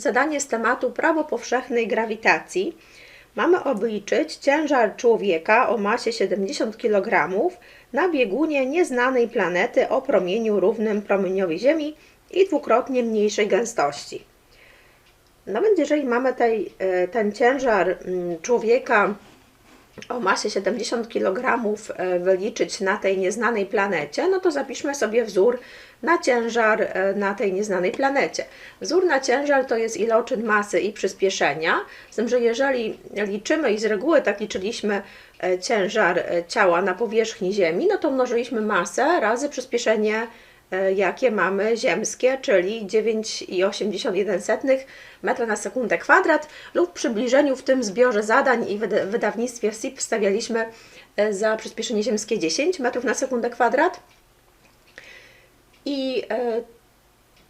Zadanie z tematu prawo powszechnej grawitacji. Mamy obliczyć ciężar człowieka o masie 70 kg na biegunie nieznanej planety o promieniu równym promieniowi Ziemi i dwukrotnie mniejszej gęstości. No więc jeżeli mamy tej, e, ten ciężar mm, człowieka o masie 70 kg e, wyliczyć na tej nieznanej planecie, no to zapiszmy sobie wzór na ciężar e, na tej nieznanej planecie. Wzór na ciężar to jest iloczyn masy i przyspieszenia, z tym, że jeżeli liczymy i z reguły tak liczyliśmy e, ciężar ciała na powierzchni Ziemi, no to mnożyliśmy masę razy przyspieszenie jakie mamy ziemskie, czyli 9,81 metra na sekundę kwadrat lub przybliżeniu w tym zbiorze zadań i wydawnictwie SIP wstawialiśmy e, za przyspieszenie ziemskie 10 metrów na sekundę kwadrat. I e,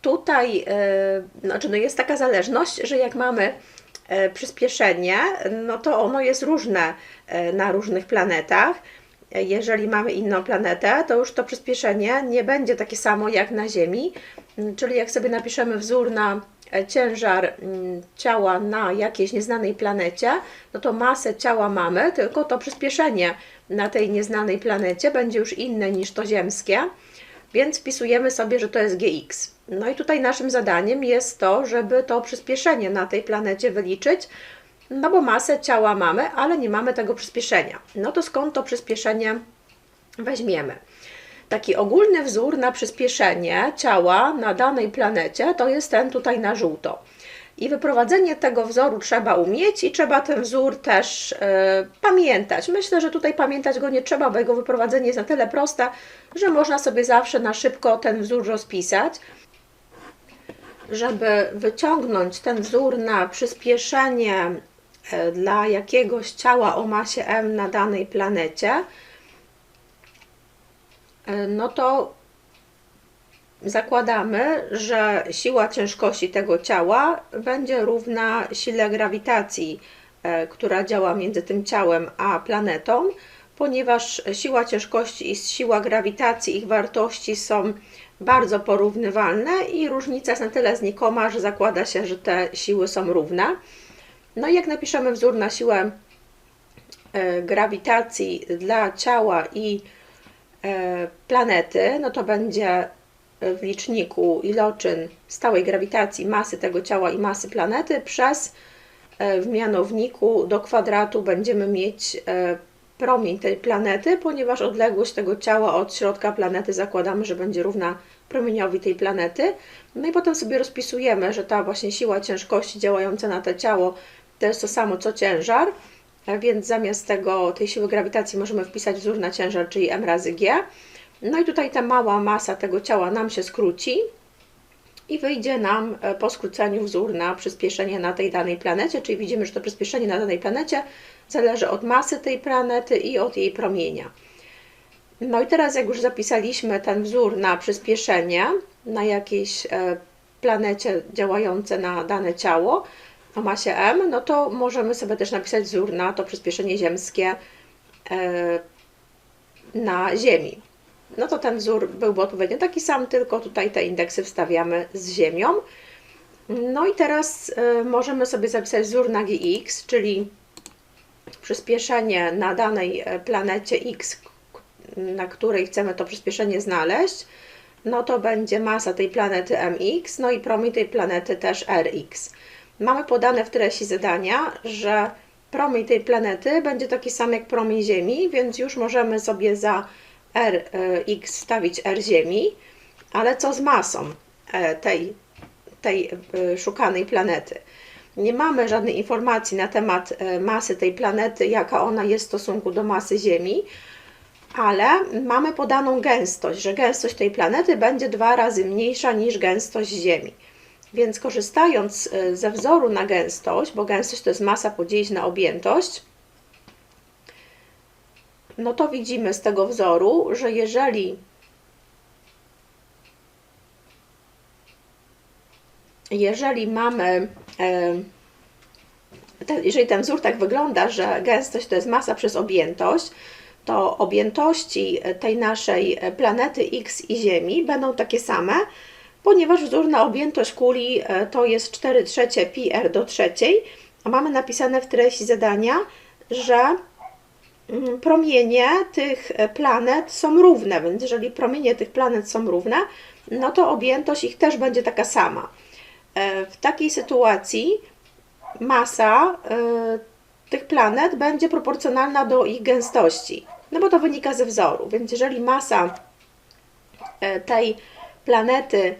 tutaj e, znaczy no jest taka zależność, że jak mamy przyspieszenie, no to ono jest różne na różnych planetach. Jeżeli mamy inną planetę, to już to przyspieszenie nie będzie takie samo jak na Ziemi. Czyli jak sobie napiszemy wzór na ciężar mm, ciała na jakiejś nieznanej planecie, no to masę ciała mamy, tylko to przyspieszenie na tej nieznanej planecie będzie już inne niż to ziemskie, więc wpisujemy sobie, że to jest gx. No i tutaj naszym zadaniem jest to, żeby to przyspieszenie na tej planecie wyliczyć, no bo masę ciała mamy, ale nie mamy tego przyspieszenia. No to skąd to przyspieszenie weźmiemy? Taki ogólny wzór na przyspieszenie ciała na danej planecie to jest ten tutaj na żółto. I wyprowadzenie tego wzoru trzeba umieć i trzeba ten wzór też e, pamiętać. Myślę, że tutaj pamiętać go nie trzeba, bo jego wyprowadzenie jest na tyle proste, że można sobie zawsze na szybko ten wzór rozpisać. Żeby wyciągnąć ten wzór na przyspieszenie dla jakiegoś ciała o masie m na danej planecie, E, no to zakładamy, że siła ciężkości tego ciała będzie równa sile grawitacji, e, która działa między tym ciałem a planetą, ponieważ siła ciężkości i siła grawitacji, ich wartości są bardzo porównywalne i różnica jest na tyle znikoma, że zakłada się, że te siły są równe. No i jak napiszemy wzór na siłę e, grawitacji dla ciała i E, planety, no to będzie w liczniku iloczyn stałej grawitacji masy tego ciała i masy planety przez e, w mianowniku do kwadratu będziemy mieć promień tej planety, ponieważ odległość tego ciała od środka planety zakładamy, że będzie równa promieniowi tej planety. No i potem sobie rozpisujemy, że ta właśnie siła ciężkości działająca na to ciało to jest to samo co ciężar, więc zamiast tego, tej siły grawitacji możemy wpisać wzór na ciężar, czyli m razy g. No i tutaj ta mała masa tego ciała nam się skróci i wyjdzie nam e, po skróceniu wzór na przyspieszenie na tej danej planecie, czyli widzimy, że to przyspieszenie na danej planecie zależy od masy tej planety i od jej promienia. No i teraz jak już zapisaliśmy ten wzór na przyspieszenie na jakiejś e, planecie działające na dane ciało, o masie m, no to możemy sobie też napisać wzór na to przyspieszenie ziemskie e, na Ziemi. No to ten wzór byłby odpowiednio taki sam, tylko tutaj te indeksy wstawiamy z Ziemią. No i teraz e, możemy sobie zapisać wzór na gx, czyli przyspieszenie na danej e, planecie x, na której chcemy to przyspieszenie znaleźć, no to będzie masa tej planety mx, no i promień tej planety też rx mamy podane w treści zadania, że promień tej planety będzie taki sam jak promień Ziemi, więc już możemy sobie za Rx stawić R Ziemi, ale co z masą e, tej, tej e, szukanej planety? Nie mamy żadnej informacji na temat e, masy tej planety, jaka ona jest w stosunku do masy Ziemi, ale mamy podaną gęstość, że gęstość tej planety będzie dwa razy mniejsza niż gęstość Ziemi. Więc korzystając e, ze wzoru na gęstość, bo gęstość to jest masa podzielić na objętość, no to widzimy z tego wzoru, że jeżeli jeżeli mamy e, jeżeli ten wzór tak wygląda, że gęstość to jest masa przez objętość, to objętości tej naszej planety X i Ziemi będą takie same, ponieważ wzór objętość kuli e, to jest 4 trzecie pi r do trzeciej, a mamy napisane w treści zadania, że mm, promienie tych e, planet są równe, więc jeżeli promienie tych planet są równe, no to objętość ich też będzie taka sama. E, W takiej sytuacji masa tych planet będzie proporcjonalna do ich gęstości, no bo to wynika ze wzoru. Więc jeżeli masa tej planety,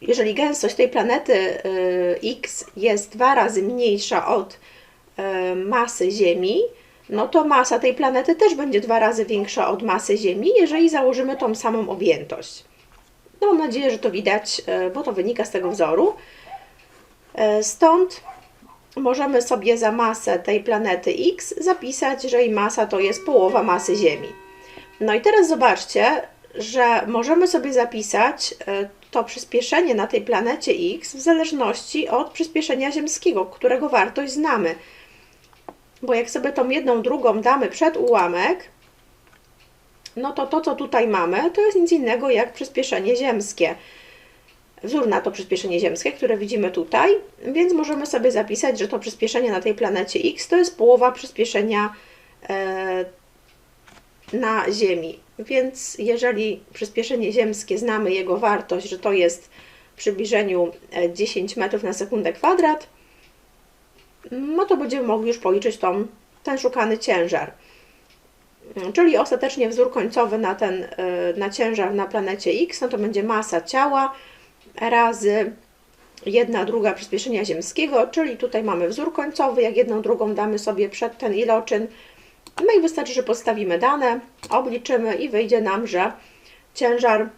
jeżeli gęstość tej planety e, X jest dwa razy mniejsza od e, masy Ziemi, no to masa tej planety też będzie dwa razy większa od masy Ziemi, jeżeli założymy tą samą objętość. No mam nadzieję, że to widać, e, bo to wynika z tego wzoru. E, Stąd możemy sobie za masę tej planety X zapisać, że jej masa to jest połowa masy Ziemi. No i teraz zobaczcie, że możemy sobie zapisać e, to przyspieszenie na tej planecie X w zależności od przyspieszenia ziemskiego, którego wartość znamy. Bo jak sobie tą jedną drugą damy przed ułamek, no to to, co tutaj mamy, to jest nic innego jak przyspieszenie ziemskie. Wzór na to przyspieszenie ziemskie, które widzimy tutaj, więc możemy sobie zapisać, że to przyspieszenie na tej planecie X to jest połowa przyspieszenia e, na Ziemi. Więc jeżeli przyspieszenie ziemskie znamy jego wartość, że to jest w przybliżeniu e, 10 metrów na sekundę kwadrat, no to będziemy mogli już policzyć tą, ten szukany ciężar. Czyli ostatecznie wzór końcowy na ten e, na ciężar na planecie X, no to będzie masa ciała razy jedna druga przyspieszenia ziemskiego, czyli tutaj mamy wzór końcowy, jak jedną drugą damy sobie przed ten iloczyn, no i wystarczy, że podstawimy dane, obliczymy i wyjdzie nam, że ciężar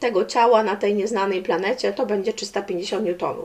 tego ciała na tej nieznanej planecie to będzie 350 newtonów.